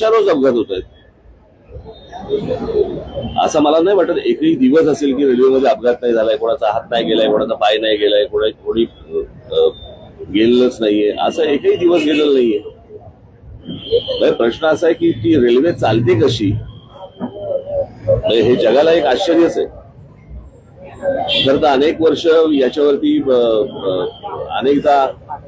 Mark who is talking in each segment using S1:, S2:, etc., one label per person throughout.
S1: रोजच्या रोज अपघात होत आहेत. असं मला नाही वाटत एकही दिवस असेल की रेल्वेमध्ये अपघात नाही झालाय कोणाचा हात नाही गेलाय कोणाचा पाय नाही गेलाय कोणा कोणी गेलेलंच नाहीये. असं एकही दिवस गेलेलं नाहीये. प्रश्न असा आहे की ती रेल्वे चालते कशी? हे जगाला एक आश्चर्यच आहे. खर तर अनेक वर्ष याच्यावरती अनेकदा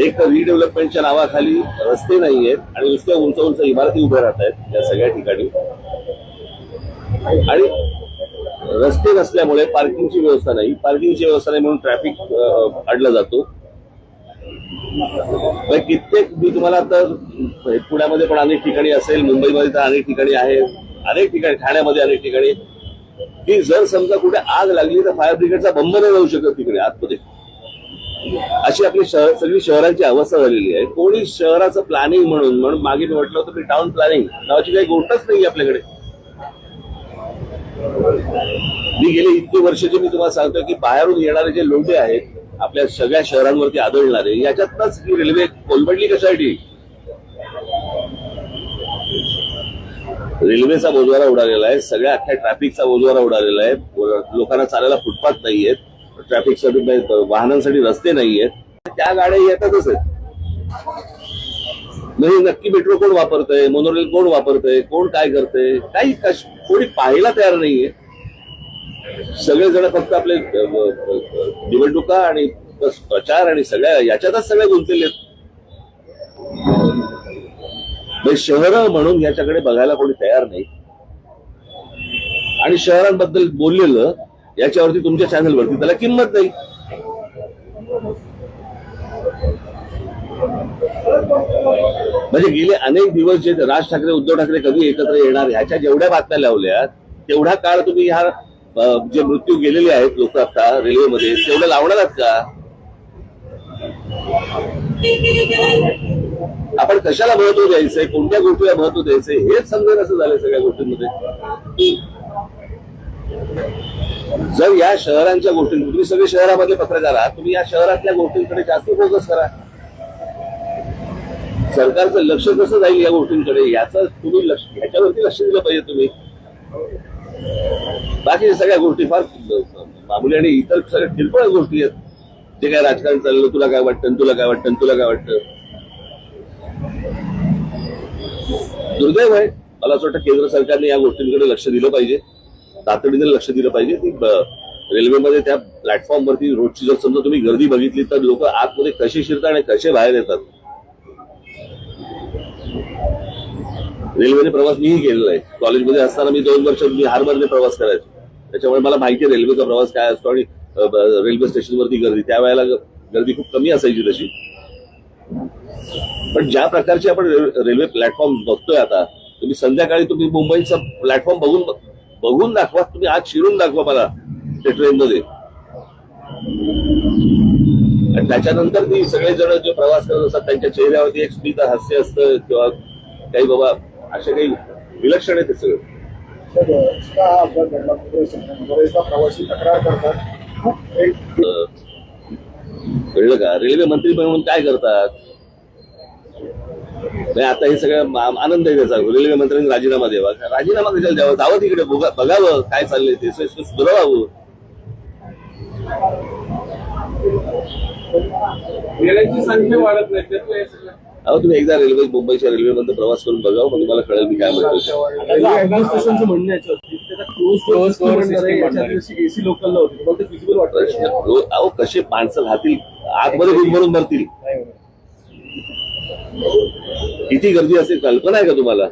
S1: एक तर रिडेव्हलपमेंटच्या नावाखाली रस्ते नाही आहेत आणि नुसत्या उंच उंच इमारती उभ्या राहत आहेत या सगळ्या ठिकाणी. आणि रस्ते नसल्यामुळे पार्किंगची व्यवस्था नाही. पार्किंगची व्यवस्था नाही म्हणून ट्रॅफिक अडला जातो. म्हणजे कित्येक मी तुम्हाला तर पुण्यामध्ये पण अनेक ठिकाणी असेल मुंबईमध्ये तर अनेक ठिकाणी आहे अनेक ठिकाणी ठाण्यामध्ये अनेक ठिकाणी. की जर समजा कुठे आग लागली तर फायर ब्रिगेडचा बंब नाही जाऊ शकत तिकडे आतमध्ये. अशी आपली शहर सगळी शहरांची अवस्था झालेली आहे. कोणी शहराचं प्लॅनिंग म्हणून म्हणून मागे मी म्हटलं होतं की टाउन प्लॅनिंग नावाची काही गोष्टच नाही आपल्याकडे. मी गेले इतके वर्षाचे मी तुम्हाला सांगतो की बाहेरून येणारे जे लोंढे आहेत आपल्या सगळ्या शहरांवरती आदळणारे याच्यातनच ही रेल्वे कोलमडली कशासाठी? रेल्वेचा बोजवारा उडालेला आहे सगळ्या अख्ख्या ट्रॅफिकचा बोजवारा उडालेला आहे लोकांना चालायला फुटपाथ नाहीयेत. ट्रॅफिकसाठी म्हणजे वाहनांसाठी रस्ते नाहीयेत. त्या गाड्या येतातच आहेत. म्हणजे नक्की मेट्रो कोण वापरतंय? मोनोरेल कोण वापरतंय? कोण काय करतंय? काही कोणी पाहायला तयार नाहीये. सगळेजण फक्त आपले निवडणुका आणि प्रचार आणि सगळ्या याच्यातच सगळ्या गुंतलेले आहेत. म्हणजे शहरं म्हणून याच्याकडे बघायला कोणी तयार नाही. आणि शहरांबद्दल बोललेलं याच्यावरती तुमच्या चॅनलवरती त्याला किंमत नाही. म्हणजे गेले अनेक दिवस जे राज ठाकरे उद्धव ठाकरे कधी एकत्र येणार ह्याच्या जेवढ्या बातम्या लावल्या तेवढा काळ तुम्ही ह्या जे मृत्यू गेलेले आहेत लोक आता रेल्वेमध्ये तेवढं लावणार आहात का? आपण कशाला महत्त्व द्यायचंय? कोणत्या गोष्टीला महत्त्व द्यायचंय? हेच समजेल असं झालंय सगळ्या गोष्टींमध्ये. जर या शहरांच्या गोष्टी तुम्ही सगळे शहरामध्ये पत्रकार आहात तुम्ही या शहरातल्या गोष्टींकडे जास्त फोकस करा. सरकारचं लक्ष कसं जाईल या गोष्टींकडे? याचं तुम्ही लक्ष याच्यावरती लक्ष दिलं पाहिजे तुम्ही. बाकी सगळ्या गोष्टी फार मामुली आणि इतर सगळ्या किरकोळ गोष्टी आहेत. जे काय राजकारण चाललं तुला काय वाटतं? तुला काय वाटतं? तुला काय वाटतं? दुर्दैव आहे. मला असं वाटतं केंद्र सरकारने या गोष्टींकडे लक्ष दिलं पाहिजे. तातडीने लक्ष दिलं पाहिजे की रेल्वेमध्ये त्या प्लॅटफॉर्मवरती रोजची जर समजा तुम्ही गर्दी बघितली तर लोक आतमध्ये कसे शिरतात आणि कसे बाहेर येतात? रेल्वेने प्रवास मीही केलेला आहे. कॉलेजमध्ये असताना मी दोन वर्ष बिहारमधले प्रवास करायचो. त्याच्यामुळे मला माहिती आहे रेल्वेचा प्रवास काय असतो आणि रेल्वे स्टेशनवरती गर्दी. त्यावेळेला गर्दी खूप कमी असायची तशी. पण ज्या प्रकारचे आपण रेल्वे प्लॅटफॉर्म बघतोय आता तुम्ही संध्याकाळी तुम्ही मुंबईचा प्लॅटफॉर्म बघून बघून दाखवा तुम्ही आज शिरून दाखवा मला ते ट्रेनमध्ये आणि त्याच्यानंतर ती सगळेजण जे प्रवास करत असतात त्यांच्या चेहऱ्यावरती एक स्मित हास्य असतं किंवा काही बाबा असे काही विलक्षण आहे ते सगळं. कळलं का? रेल्वे मंत्री म्हणून काय करतात? आता हे सगळं आनंद आहे त्याचा. रेल्वे मंत्र्यांनी राजीनामा द्यावा. राजीनामा कशाला द्यावा? जावं तिकडे बघा- बघावं काय चाललंय ते. सुधारावं.
S2: गेल्याची संख्या वाढत नाही त्यातलं हे सगळं.
S1: अहो तुम्ही एकदा रेल्वे मुंबईच्या रेल्वेमध्ये प्रवास करून बघावं मग तुम्हाला कळेल मी काय म्हणतो
S3: रेल्वे
S1: अहो कसे माणसं राहतील? आतमध्ये
S3: नाही होणार.
S1: किती गर्दी असेल कल्पना आहे का तुम्हाला?